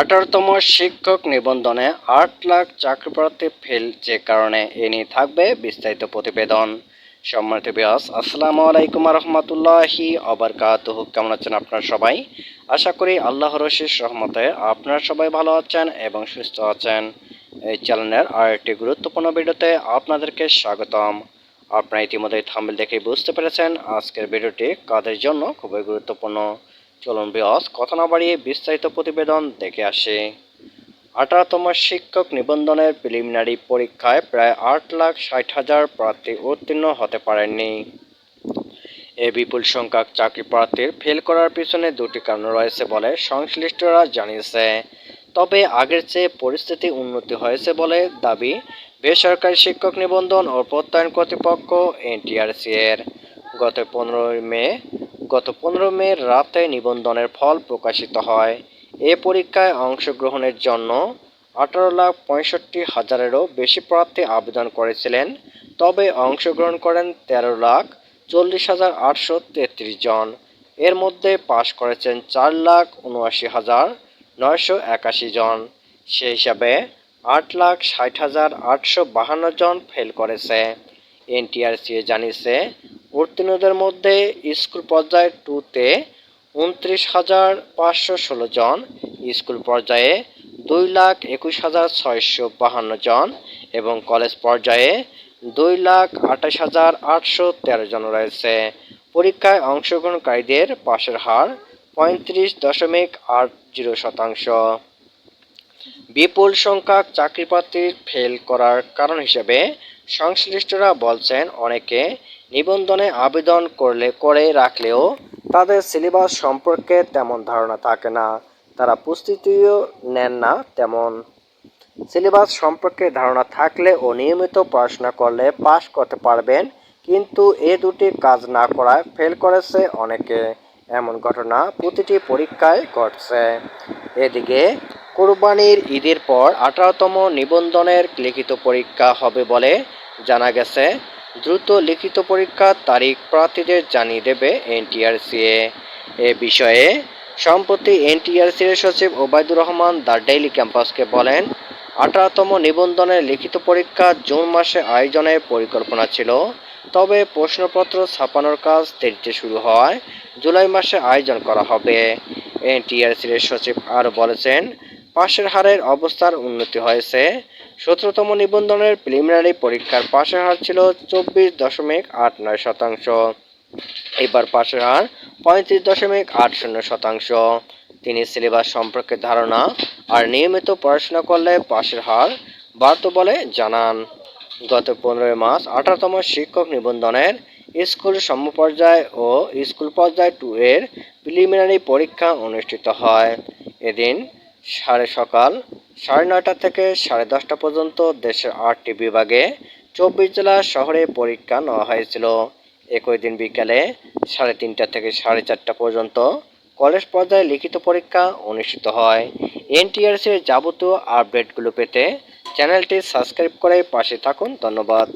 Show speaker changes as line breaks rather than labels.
আঠারোতম শিক্ষক নিবন্ধনে আট লাখ চাকরি প্রার্থী ফেল, যে কারণে এ নিয়ে থাকবে বিস্তারিত প্রতিবেদন। সম্মানিত বিয়াস আসসালামু আলাইকুম রহমতুল্লাহি অবরকাতুহ কেমন আছেন আপনারা সবাই? আশা করি আল্লাহ রশিস রহমতে আপনারা সবাই ভালো আছেন এবং সুস্থ আছেন। এই চ্যানেলের আর একটি গুরুত্বপূর্ণ ভিডিওতে আপনাদেরকে স্বাগতম। আপনারা ইতিমধ্যে থাম্বেল দেখে বুঝতে পেরেছেন আজকের ভিডিওটি কাদের জন্য খুবই গুরুত্বপূর্ণ। চলুন বিয়স, কথা না বাড়িয়ে বিস্তারিত প্রতিবেদন দেখে আসি। আঠারোতম শিক্ষক নিবন্ধনের প্রিলিমিনারি পরীক্ষায় প্রায় আট লাখ ষাট হাজার প্রার্থী উত্তীর্ণ হতে পারেননি। এ বিপুল সংখ্যক চাকরি প্রার্থীর ফেল করার পিছনে দুটি কারণ রয়েছে বলে সংশ্লিষ্টরা জানিয়েছে। তবে আগের চেয়ে পরিস্থিতি উন্নতি হয়েছে বলে দাবি বেসরকারি শিক্ষক নিবন্ধন ও প্রত্যয়ন কর্তৃপক্ষ এনটিআরসি এর গত পনেরোই মে গত পনেরো মে রাতে নিবন্ধনের ফল প্রকাশিত হয়। এ পরীক্ষায় অংশগ্রহণের জন্য আঠারো লাখ পঁয়ষট্টি হাজারেরও বেশি প্রার্থী আবেদন করেছিলেন। তবে অংশগ্রহণ করেন তেরো লাখ চল্লিশ হাজার আটশো তেত্রিশ জন। এর মধ্যে পাশ করেছেন চার লাখ উনআশি হাজার নয়শো একাশি জন। সেই হিসাবে আট লাখ ষাট হাজার আটশো বাহান্ন জন ফেল করেছে। এনটিআরসি জানিয়েছে উত্তীর্ণদের মধ্যে স্কুল পর্যায়ে টুতে উনত্রিশ হাজার পাঁচশো ষোলো জন, স্কুল পর্যায়ে দুই লাখ একুশ হাজার ছয়শো বাহান্ন জন এবং কলেজ পর্যায়ে দুই লাখ আঠাশ হাজার আটশো তেরো জন রয়েছে। পরীক্ষায় অংশগ্রহণকারীদের পাশের হার পঁয়ত্রিশ দশমিক আট জিরো শতাংশ। বিপুল সংখ্যক চাকরিপ্রার্থীর ফেল করার কারণ হিসেবে সংশ্লিষ্টরা বলছেন, অনেকে নিবন্ধনে আবেদন করলে, করে রাখলেও তাদের সিলেবাস সম্পর্কে তেমন ধারণা থাকে না। তারা প্রস্তুতিও নেন না তেমন। সিলেবাস সম্পর্কে ধারণা থাকলে ও নিয়মিত পড়াশোনা করলে পাশ করতে পারবেন, কিন্তু এ দুটি কাজ না করায় ফেল করেছে অনেকে। এমন ঘটনা প্রতিটি পরীক্ষায় ঘটছে। এদিকে, কোরবানির ঈদের পর আঠারোতম নিবন্ধনের লিখিত পরীক্ষা হবে বলে জানা গেছে। দ্রুত লিখিত পরীক্ষার তারিখ প্রার্থীদের জানিয়ে দেবে এনটিআরসিএ এ। বিষয়ে সম্প্রতি এনটিআরসির সচিব ওবায়দুর রহমান দ্য ডেইলি ক্যাম্পাসকে বলেন, আঠারোতম নিবন্ধনের লিখিত পরীক্ষা জুন মাসে আয়োজনের পরিকল্পনা ছিল, তবে প্রশ্নপত্র ছাপানোর কাজ দেরিতে শুরু হয়, জুলাই মাসে আয়োজন করা হবে। এনটিআরসির সচিব আরও বলেছেন, পাশের হারের অবস্থার উন্নতি হয়েছে সতেরোতম নিবন্ধনের প্রিলিমিনারি পরীক্ষার পাশের হার ছিল চব্বিশ দশমিক আট নয় শতাংশ। এবার পাশের হার পঁয়ত্রিশ দশমিক আট শূন্য শতাংশ। তিনি সিলেবাস সম্পর্কে ধারণা আর নিয়মিত পড়াশোনা করলে পাশের হার বাড়ত বলে জানান। গত পনেরোই মার্চ আঠারোতম শিক্ষক নিবন্ধনের স্কুল সমপর্যায় ও স্কুল পর্যায় টু এর প্রিলিমিনারি পরীক্ষা অনুষ্ঠিত হয়। এদিন সাড়ে সকাল সাড়ে নয়টা থেকে সাড়ে দশটা পর্যন্ত দেশের আটটি বিভাগে চব্বিশ জেলা শহরে পরীক্ষা নেওয়া হয়েছিল। একই দিন বিকালে সাড়ে তিনটা থেকে সাড়ে চারটা পর্যন্ত কলেজ পর্যায়ে লিখিত পরীক্ষা অনুষ্ঠিত হয়। এনটিআরসির যাবতীয় আপডেটগুলো পেতে চ্যানেলটি সাবস্ক্রাইব করে পাশে থাকুন। ধন্যবাদ।